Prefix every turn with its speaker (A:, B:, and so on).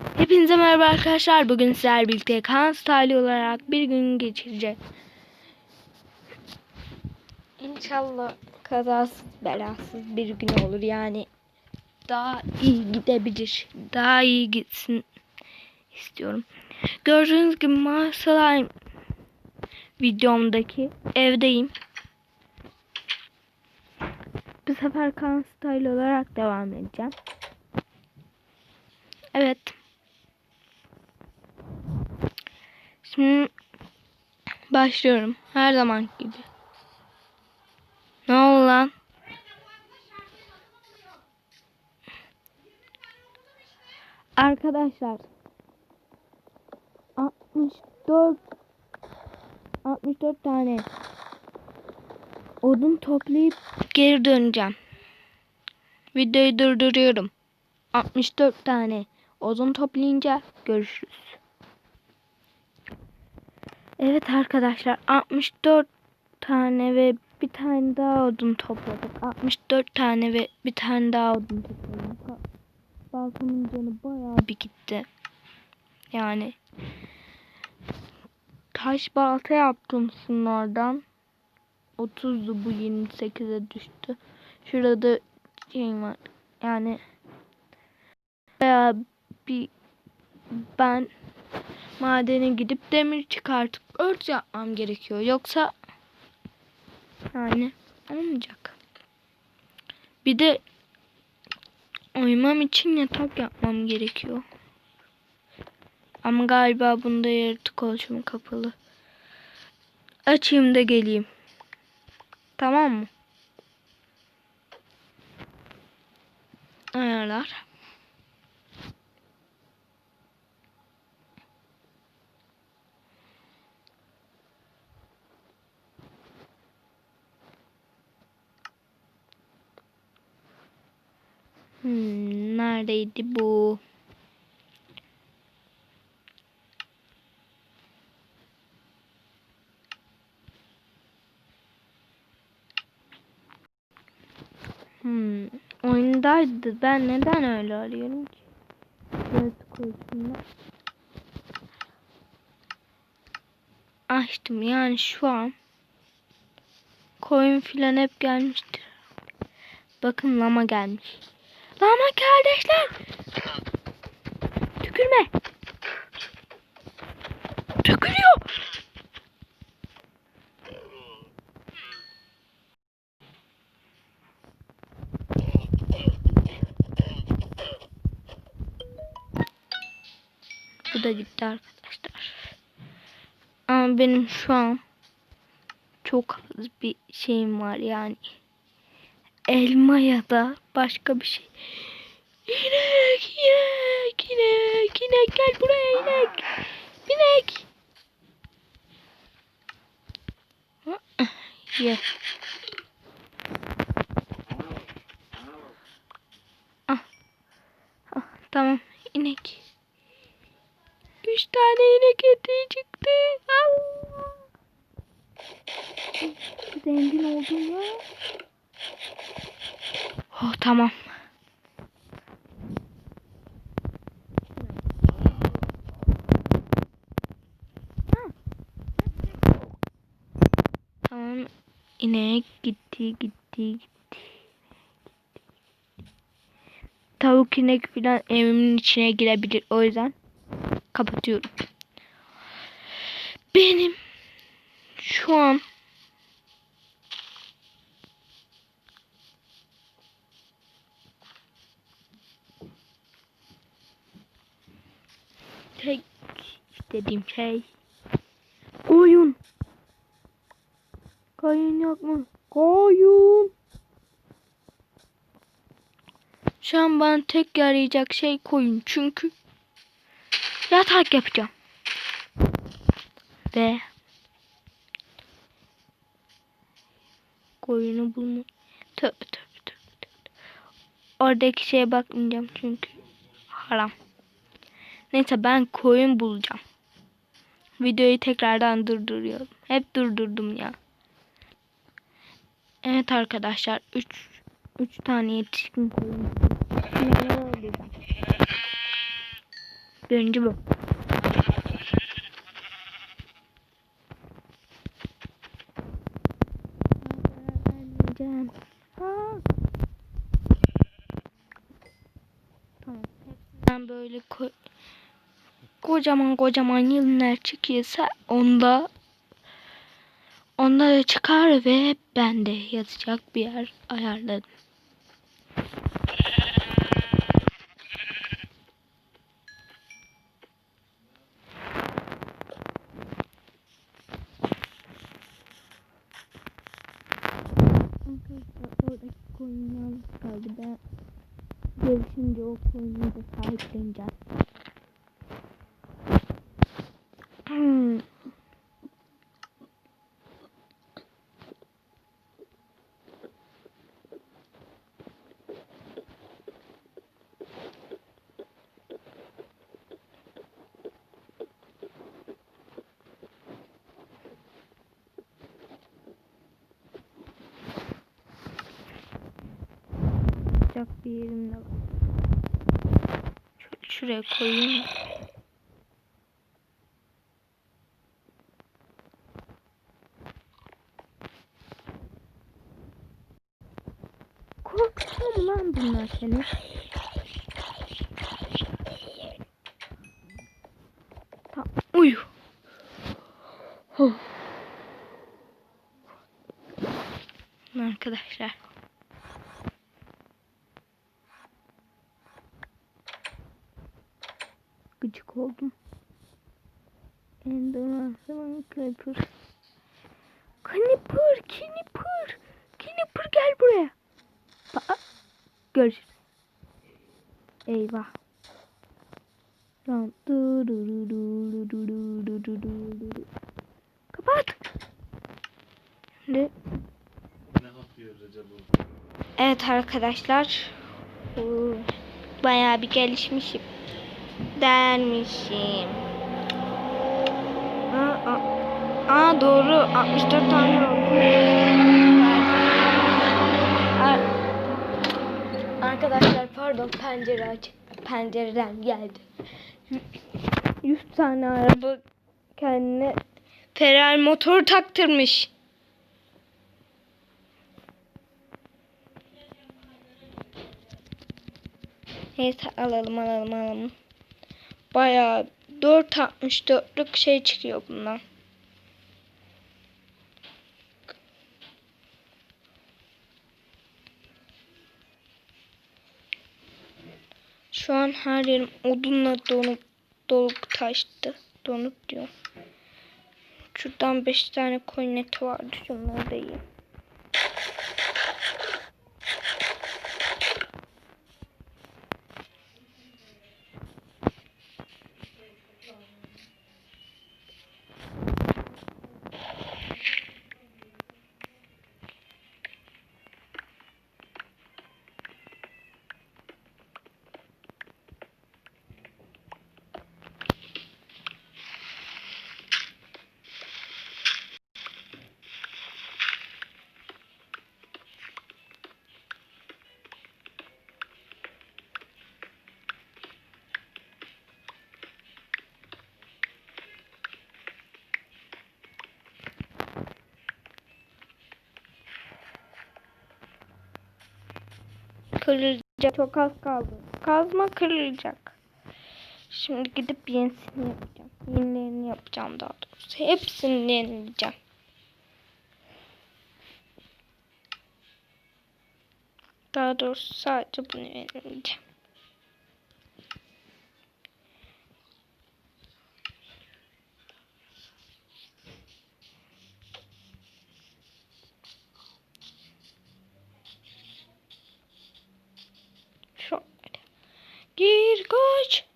A: Hepinize merhaba arkadaşlar. Bugün sizlerle birlikte kan style olarak bir gün geçireceğiz. İnşallah kazasız belasız bir gün olur yani. Daha iyi gidebilir. Daha iyi gitsin istiyorum. Gördüğünüz gibi masalar videomdaki evdeyim. Bu sefer kan style olarak devam edeceğim. Evet. Şimdi başlıyorum. Her zaman gibi. Ne oldu lan? Arkadaşlar 64 64 tane odun toplayıp geri döneceğim. Videoyu durduruyorum. 64 tane odun toplayınca görüşürüz. Evet arkadaşlar 64 tane ve bir tane daha odun topladık. 64 tane ve bir tane daha odun topladık. Ba- Balkonun canı bayağı bir gitti. Yani taş balta yaptım şunlardan. 30'du bu 28'e düştü. Şurada şey var. Yani bayağı bir ben madene gidip demir çıkartıp ört yapmam gerekiyor. Yoksa yani olmayacak. Bir de uyumam için yatak yapmam gerekiyor. Ama galiba bunda yaratık oluşumu kapalı. Açayım da geleyim. Tamam mı? Ayarlar. Hmm, neredeydi bu? Hmm, oyundaydı. Ben neden öyle arıyorum ki? Yaratık koyduğunda. Açtım yani şu an koyun filan hep gelmiştir. Bakın lama gelmiş. Lama kardeşler. Tükürme. Tükürüyor. Bu da gitti arkadaşlar. Ama benim şu an çok az bir şeyim var yani. Elma ya da başka bir şey. İnek, inek, inek, inek gel buraya inek. İnek. Ye. Ah. Ah, tamam inek. Üç tane inek eti çıktı. Allah. Zengin oldum ya. Oh tamam. Tamam. İnek gitti gitti gitti. Tavuk inek falan evimin içine girebilir. O yüzden kapatıyorum. Benim şu an tek istediğim şey koyun. Koyun yok mu? Koyun. Şu an bana tek yarayacak şey koyun. Çünkü yatak yapacağım. Ve koyunu bulma. Tövbe tövbe tövbe. Oradaki şeye bakmayacağım çünkü haram. Neyse ben koyun bulacağım. Videoyu tekrardan durduruyorum. Hep durdurdum ya. Evet arkadaşlar 3 3 tane yetişkin koyun. Birinci. Tamam. Hepsinden böyle koy kocaman kocaman yıldızlar çıkıyorsa onda onda da çıkar ve ben de yazacak bir yer ayarladım. Yumuşak bir yerimle var. Şuraya koyayım. Korkuyor lan bunlar seni. gıcık oldum. Endorans falan Creeper. Creeper, Creeper. Creeper gel buraya. Pa Görüşürüz. Eyvah. Kapat. Şimdi.
B: Ne yapıyoruz acaba?
A: Evet arkadaşlar. Bayağı bir gelişmişim. Dermişim. Aa, aa, aa, doğru. 64 tane Arkadaşlar pardon pencere aç. Pencereden geldi. 100 tane araba kendine Ferrari motor taktırmış. Neyse alalım alalım alalım. Bayağı 4.64'lük şey çıkıyor bundan. Şu an her yerim odunla donup dolup taştı. Donup diyor. Şuradan 5 tane koyun vardı. Şunları da yiyeyim. Kırılacak. Çok az kaldı. Kazma kırılacak. Şimdi gidip yenisini yapacağım. Yenilerini yapacağım daha doğrusu. Hepsini yenileyeceğim. Daha doğrusu sadece bunu yenileyeceğim. Gir kaç.